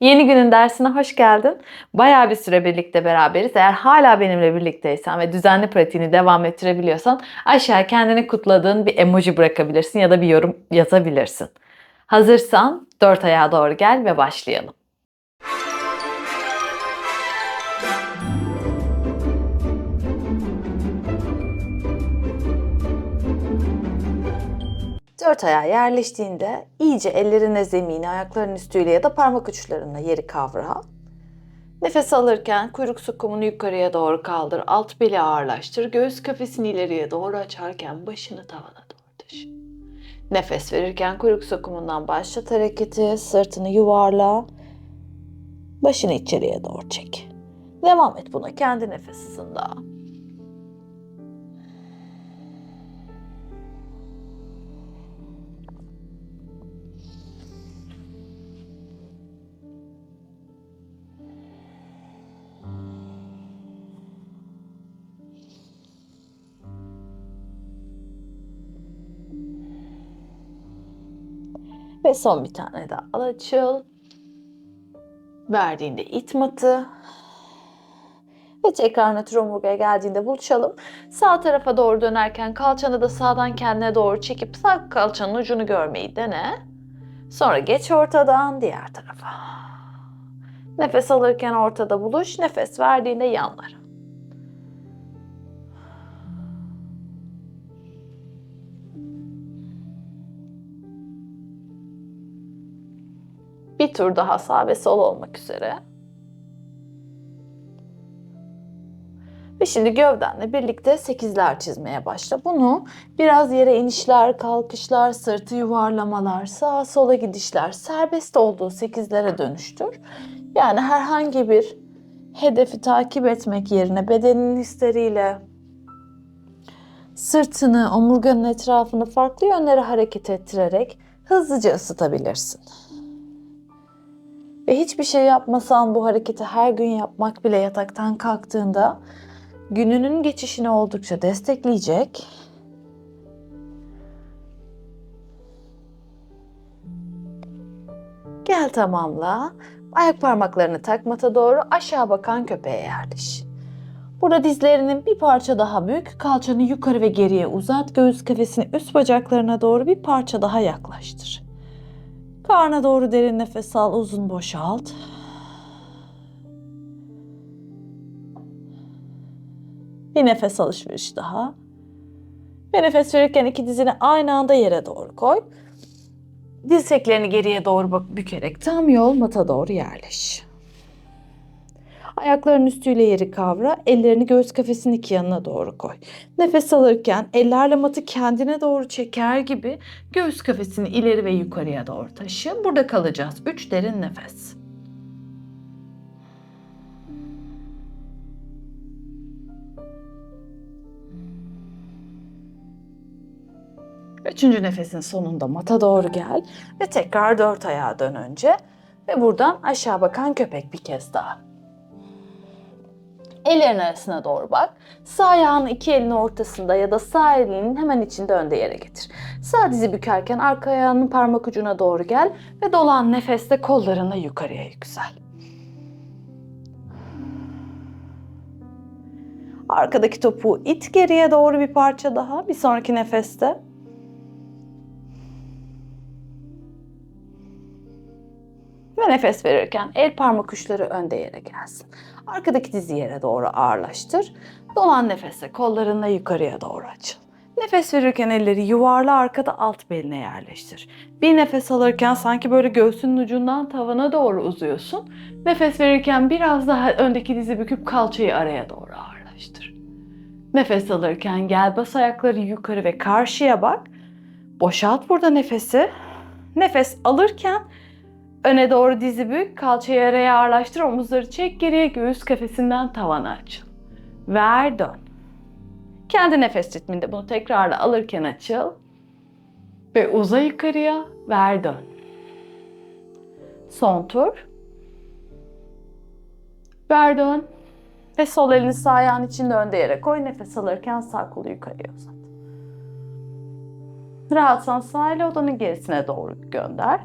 Yeni günün dersine hoş geldin. Bayağı bir süre birlikte beraberiz. Eğer hala benimle birlikteysen ve düzenli pratiğini devam ettirebiliyorsan aşağı kendini kutladığın bir emoji bırakabilirsin ya da bir yorum yazabilirsin. Hazırsan dört ayağa doğru gel ve başlayalım. Dört ayağa yerleştiğinde iyice ellerine zemini, ayaklarının üstüyle ya da parmak uçlarına yeri kavra. Nefes alırken kuyruk sokumunu yukarıya doğru kaldır. Alt beli ağırlaştır. Göğüs kafesini ileriye doğru açarken başını tavana doğru taşı. Nefes verirken kuyruk sokumundan başlat hareketi. Sırtını yuvarla. Başını içeriye doğru çek. Devam et buna kendi nefes hızında. Ve son bir tane daha al açıl. Verdiğinde it matı. Ve tekrar nötr omurgaya geldiğinde buluşalım. Sağ tarafa doğru dönerken kalçanı da sağdan kendine doğru çekip sağ kalçanın ucunu görmeyi dene. Sonra geç ortadan diğer tarafa. Nefes alırken ortada buluş, nefes verdiğinde yanlara. Bir tur daha sağ ve sol olmak üzere. Ve şimdi gövdenle birlikte sekizler çizmeye başla. Bunu biraz yere inişler, kalkışlar, sırtı yuvarlamalar, sağa sola gidişler serbest olduğu sekizlere dönüştür. Yani herhangi bir hedefi takip etmek yerine bedenin hisleriyle sırtını, omurganın etrafını farklı yönlere hareket ettirerek hızlıca ısıtabilirsin. Ve hiçbir şey yapmasan bu hareketi her gün yapmak bile yataktan kalktığında gününün geçişini oldukça destekleyecek. Gel tamamla. Ayak parmaklarını takmata doğru aşağı bakan köpeğe yerleş. Burada dizlerinin bir parça daha büyük, kalçanı yukarı ve geriye uzat, göğüs kafesini üst bacaklarına doğru bir parça daha yaklaştır. Karna doğru derin nefes al, uzun boşalt. Bir nefes alışveriş daha. Ve nefes verirken iki dizini aynı anda yere doğru koy. Dirseklerini geriye doğru bükerek tam yol mata doğru yerleş. Ayakların üstüyle yeri kavra, ellerini göğüs kafesinin iki yanına doğru koy. Nefes alırken ellerle matı kendine doğru çeker gibi göğüs kafesini ileri ve yukarıya doğru taşı. Burada kalacağız. Üç derin nefes. Üçüncü nefesin sonunda mata doğru gel ve tekrar dört ayağa dön önce ve buradan aşağı bakan köpek bir kez daha. Ellerin arasına doğru bak. Sağ ayağını iki elin ortasında ya da sağ elinin hemen içinde önde yere getir. Sağ dizi bükerken arka ayağının parmak ucuna doğru gel ve dolan nefeste kollarını yukarıya yüksel. Arkadaki topuğu it geriye doğru bir parça daha bir sonraki nefeste. Ve nefes verirken el parmak uçları önde yere gelsin. Arkadaki dizi yere doğru ağırlaştır. Dolan nefese kollarınla yukarıya doğru açıl. Nefes verirken elleri yuvarla arkada alt beline yerleştir. Bir nefes alırken sanki böyle göğsünün ucundan tavana doğru uzuyorsun. Nefes verirken biraz daha öndeki dizi büküp kalçayı araya doğru ağırlaştır. Nefes alırken gel bas ayakları yukarı ve karşıya bak. Boşalt burada nefesi. Nefes alırken Öne doğru dizi bük, kalçayı araya ağırlaştır, omuzları çek geriye, göğüs kafesinden tavana açıl. Ver dön. Kendi nefes ritminde bunu tekrarla alırken açıl. Ve uza yukarıya, ver dön. Son tur. Ver dön. Ve sol elini sağ ayağın içinde önde yere koy. Nefes alırken sağ kolu yukarıya uzat. Rahatsan sağ eli odanın gerisine doğru gönder.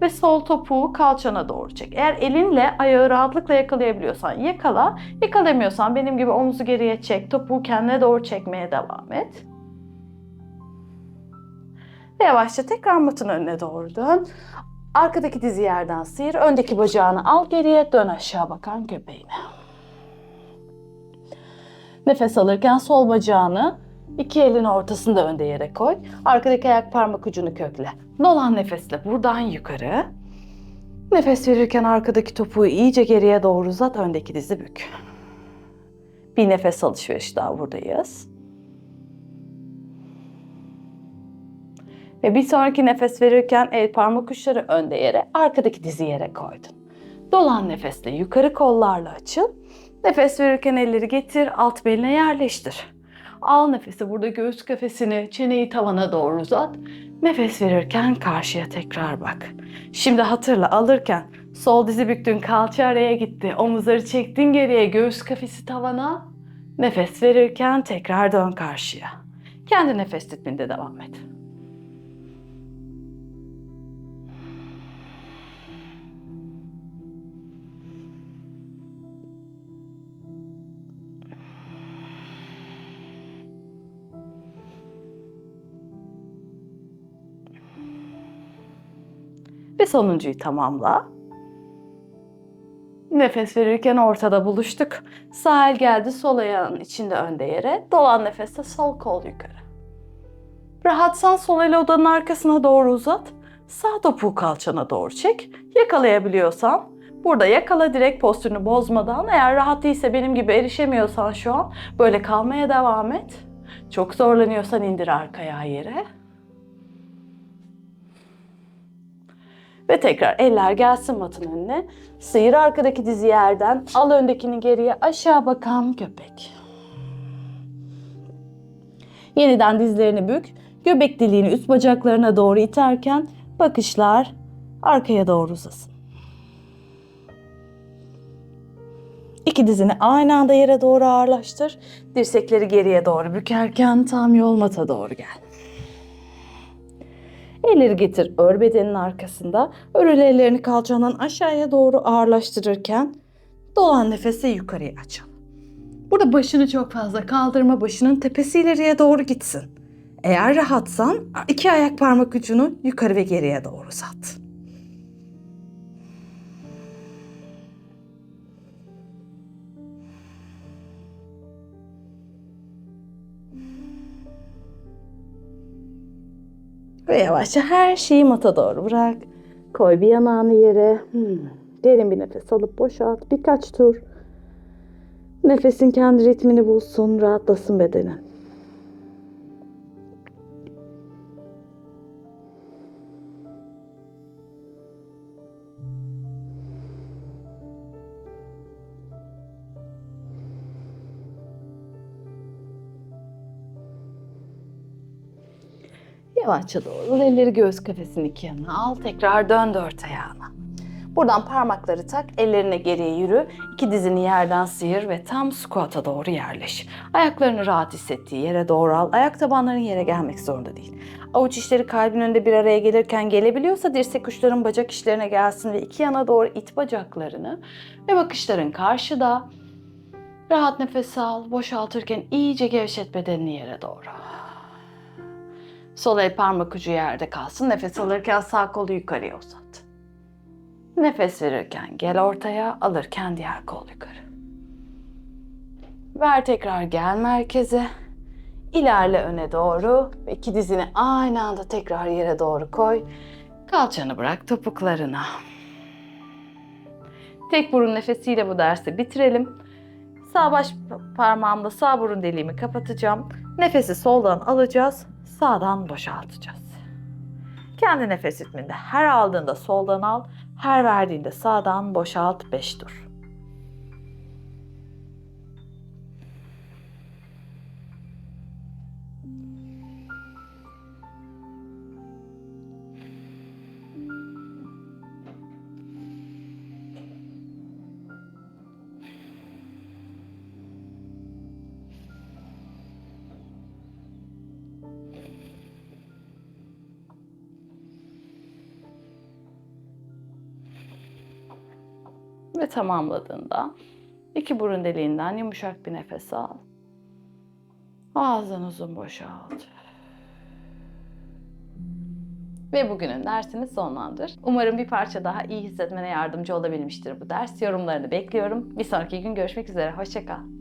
Ve sol topuğu kalçana doğru çek. Eğer elinle ayağı rahatlıkla yakalayabiliyorsan yakala. Yakalayamıyorsan benim gibi omuzu geriye çek. Topuğu kendine doğru çekmeye devam et. Ve yavaşça tekrar matın önüne doğru dön. Arkadaki dizi yerden sıyır. Öndeki bacağını al geriye dön aşağı bakan göbeğine. Nefes alırken sol bacağını iki elin ortasında önde yere koy. Arkadaki ayak parmak ucunu kökle. Dolan nefesle buradan yukarı. Nefes verirken arkadaki topuğu iyice geriye doğru uzat. Öndeki dizi bük. Bir nefes alışveriş daha buradayız. Ve bir sonraki nefes verirken el parmak uçları önde yere, arkadaki dizi yere koydun. Dolan nefesle yukarı kollarla açıl. Nefes verirken elleri getir, alt beline yerleştir. Al nefesi burada göğüs kafesini, çeneyi tavana doğru uzat. Nefes verirken karşıya tekrar bak. Şimdi hatırla alırken sol dizi büktün, kalça araya gitti. Omuzları çektin geriye, göğüs kafesi tavana. Nefes verirken tekrar dön karşıya. Kendi nefes ritminde devam et. Ve sonuncuyu tamamla. Nefes verirken ortada buluştuk. Sağ el geldi sol ayağın içinde önde yere. Dolan nefeste sol kol yukarı. Rahatsan sol eli odanın arkasına doğru uzat. Sağ topuğu kalçana doğru çek. Yakalayabiliyorsan burada yakala direkt postürünü bozmadan. Eğer rahat değilse benim gibi erişemiyorsan şu an böyle kalmaya devam et. Çok zorlanıyorsan indir arka ayağı yere. Ve tekrar eller gelsin matın önüne. Sıyır arkadaki dizi yerden. Al öndekini geriye aşağı bakan köpek. Yeniden dizlerini bük. Göbek deliğini üst bacaklarına doğru iterken bakışlar arkaya doğru uzasın. İki dizini aynı anda yere doğru ağırlaştır. Dirsekleri geriye doğru bükerken tam yol mata doğru gel. Elleri getir ör bedenin arkasında. Örül ellerini kalçandan aşağıya doğru ağırlaştırırken dolan nefesi yukarıya açın. Burada başını çok fazla kaldırma. Başının tepesi ileriye doğru gitsin. Eğer rahatsan iki ayak parmak ucunu yukarı ve geriye doğru uzat. Ve yavaşça her şeyi mata doğru bırak. Koy bir yanağını yere. Hmm. Derin bir nefes alıp boşalt. Birkaç tur. Nefesin kendi ritmini bulsun. Rahatlasın bedenin. Yavaşça doğru elleri göğüs kafesinin iki yanına al. Tekrar dön dört ayağına. Buradan parmakları tak, ellerine geriye yürü. İki dizini yerden sıyır ve tam squat'a doğru yerleş. Ayaklarını rahat hissettiği yere doğru al. Ayak tabanların yere gelmek zorunda değil. Avuç içleri kalbin önünde bir araya gelirken gelebiliyorsa dirsek uçların bacak içlerine gelsin ve iki yana doğru it bacaklarını ve bakışların karşıda. Rahat nefes al, boşaltırken iyice gevşet bedenini yere doğru. Sol el parmak ucu yerde kalsın. Nefes alırken sağ kolu yukarıya uzat. Nefes verirken gel ortaya, alırken diğer kol yukarı. Ver tekrar gel merkeze. İlerle öne doğru ve iki dizini aynı anda tekrar yere doğru koy. Kalçanı bırak topuklarına. Tek burun nefesiyle bu dersi bitirelim. Sağ baş parmağımla sağ burun deliğimi kapatacağım. Nefesi soldan alacağız, sağdan boşaltacağız. Kendi nefes ritminde her aldığında soldan al, her verdiğinde sağdan boşalt 5 tur. Ve tamamladığında iki burun deliğinden yumuşak bir nefes al. Ağzını uzun boşalt. Ve bugünün dersini sonlandır. Umarım bir parça daha iyi hissetmene yardımcı olabilmiştir bu ders. Yorumlarını bekliyorum. Bir sonraki gün görüşmek üzere. Hoşçakal.